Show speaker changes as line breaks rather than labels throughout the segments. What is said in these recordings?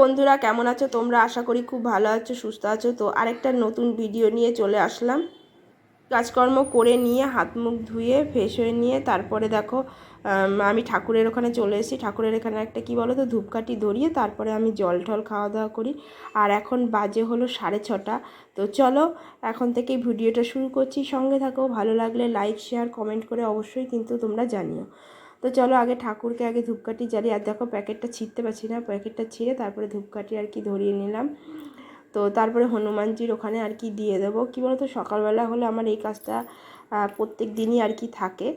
বন্ধুরা, কেমন আছো তোমরা? আশা করি খুব ভালো আছো, সুস্থ আছো। তো আরেকটা নতুন ভিডিও নিয়ে চলে আসলাম। কাজকর্ম করে নিয়ে, হাত মুখ ধুয়ে ফ্রেশ হয়ে নিয়ে, তারপরে দেখো, আমি ঠাকুরের ওখানে চলে এসেছি। ঠাকুরের এখানে একটা কি বলো তো ধূপকাঠি ধরিয়ে তারপরে আমি জল টল খাওয়া দাওয়া করি। আর এখন বাজে হলো সাড়ে ছটা। তো চলো, এখন থেকেই ভিডিওটা শুরু করছি। সঙ্গে থাকো, ভালো লাগলে লাইক শেয়ার কমেন্ট করে অবশ্যই কিন্তু তোমরা জানিও। তো চলো আগে ঠাকুরকে আগে ধূপকাঠি জ্বালিয়ে, আর দেখো প্যাকেটটা ছিঁড়তে পারছি না, প্যাকেটটা ছিঁড়ে তারপরে ধূপকাঠি আর কি ধরিয়ে নিলাম। তো তারপরে হনুমানজির ওখানে আর কি দিয়ে দেবো। কী বলতো, সকালবেলা হলে আমার এই কাজটা প্রত্যেক দিনই আর কি থাকে।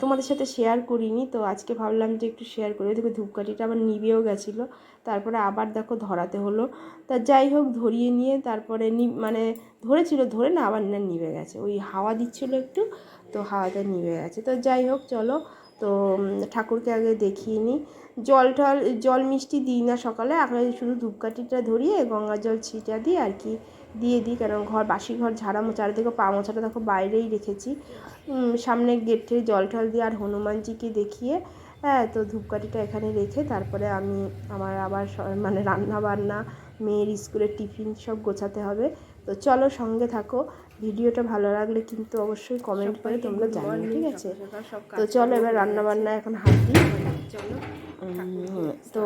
তোমাদের সাথে শেয়ার করিনি, তো আজকে ভাবলাম যে একটু শেয়ার করি। দেখো ধূপকাঠিটা আবার নিবেও গেছিল, তারপরে আবার দেখো ধরাতে হলো। তা যাই হোক, ধরিয়ে নিয়ে তারপরে নি মানে ধরেছিল, ধরে না আবার না নিভে গেছে। ওই হাওয়া দিচ্ছিল একটু, তো হাওয়াটা নিভে গেছে। তো যাই হোক, চলো তো ঠাকুরকে আগে দেখিয়ে নিই। জল টল জল মিষ্টি দিই না সকালে, আগে শুধু ধূপকাঠিটা ধরিয়ে গঙ্গা জল ছিটা দিই, আর কি দিয়ে দিই, কারণ ঘর, বাসি ঘর, ঝাড়া চারিদিকে পা মোছাটা দেখো বাইরেই রেখেছি। সামনে গেট জল টল দিয়ে আর হনুমানজিকে দেখিয়ে হ্যাঁ তো ধূপকাঠিটা এখানে রেখে তারপরে আমি আমার আবার মানে রান্না বান্না মেয়ের স্কুলের টিফিন সব গোছাতে হবে। তো চলো সঙ্গে থাকো। ভিডিওটা ভালো লাগলে কিন্তু অবশ্যই কমেন্ট করে তোমরা জানিও ঠিক আছে? তো চলো এবার রান্না বান্না এখন হাত। দিই চলো তো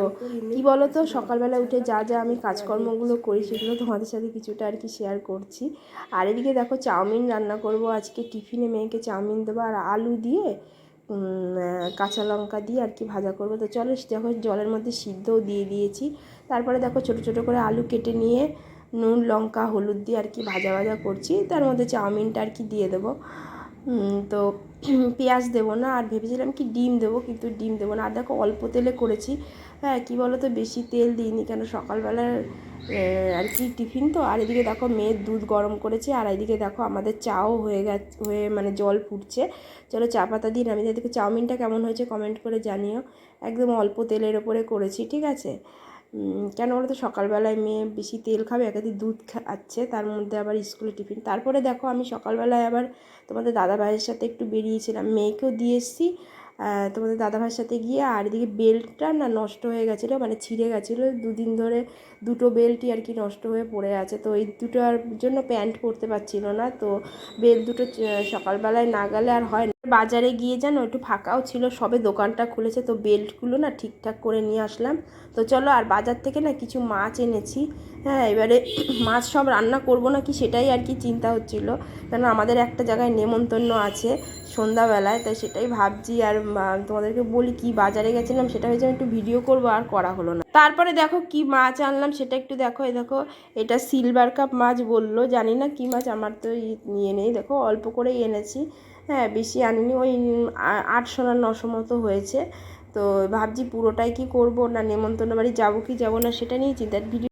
কি বলো তো সকালবেলা উঠে যা যা আমি কাজকর্মগুলো করি সেগুলো তোমাদের সাথে কিছুটা আর কি শেয়ার করছি। আর এদিকে দেখো চাউমিন রান্না করব আজকে টিফিনে মেয়েকে চাউমিন দেবো আর আলু দিয়ে কাঁচা লঙ্কা দিয়ে আর কি ভাজা করব। তো চলো দেখো জলের মধ্যে সিদ্ধও দিয়ে দিয়েছি। তারপরে দেখো ছোটো ছোটো করে আলু কেটে নিয়ে নুন, লঙ্কা, হলুদ দিয়ে আর কি ভাজা ভাজা করছি। তার মধ্যে চাউমিনটা আর কি দিয়ে দেবো। তো পেঁয়াজ দেবো না, আর ভেবেছিলাম কি ডিম দেবো, কিন্তু ডিম দেবো না। আর দেখো, অল্প তেলে করেছি। হ্যাঁ কী বলো তো বেশি তেল দিইনি, কেন সকালবেলার আর কি টিফিন তো। আর এদিকে দেখো মেয়ের দুধ গরম করেছি, আর এদিকে দেখো, আমাদের চাও হয়ে গেছে, হয়ে মানে জল ফুটছে। চলো চা পাতা দিন আমি। দেখো, চাউমিনটা কেমন হয়েছে কমেন্ট করে জানিও। একদম অল্প তেলের ওপরে করেছি, ঠিক আছে? কেন বলো তো সকালবেলায় মেয়ে বেশি তেল খাবে, একাধিক দুধ খাচ্ছে তার মধ্যে আবার স্কুলে টিফিন। তারপরে দেখো, আমি সকালবেলায় আবার তোমাদের দাদা ভাইয়ের সাথে একটু বেরিয়েছিলাম। মেয়েকেও দিয়ে এসেছি। তোমাদের দাদা ভাইয়ের সাথে গিয়ে, আর এদিকে বেল্টটা না নষ্ট হয়ে গেছিল মানে ছিঁড়ে গেছিল। দুদিন ধরে দুটো বেল্টই আর কি নষ্ট হয়ে পড়ে আছে। তো এই দুটোর জন্য প্যান্ট পরতে পারছিল না। তো বেল্ট দুটো সকালবেলায় না গেলে আর হয় না। বাজারে গিয়ে যেন একটু ফাঁকাও ছিল, সবে দোকানটা খুলেছে, তো বেল্টগুলো না ঠিকঠাক করে নিয়ে আসলাম। তো চলো আর বাজার থেকে না কিছু মাছ এনেছি। হ্যাঁ এবারে মাছ সব রান্না করব না কি সেটাই আর কি চিন্তা হচ্ছিল। কেন আমাদের একটা জায়গায় নেমন্তন্ন আছে। সন্ধ্যাবেলায়, তাই সেটাই ভাবছি আর তোমাদেরকে বলি কি বাজারে গেছিলাম, সেটা হয়েছে একটু ভিডিও করব আর করা হলো না। তারপরে দেখো কি মাছ আনলাম, সেটা একটু দেখো, এই দেখো, এটা সিলভার কাপ মাছ বলল, জানি না কি মাছ, আমার তো নিয়ে নেই, দেখো, অল্প করেই এনেছি। হ্যাঁ বেশি আনিনি, ওই আটশো না নশো মতো হয়েছে। তো ভাবছি পুরোটাই কি করব, না নেমন্তন্ন বাড়ি যাব কি যাব না, সেটা নিয়েই চিন্তা ভিডিও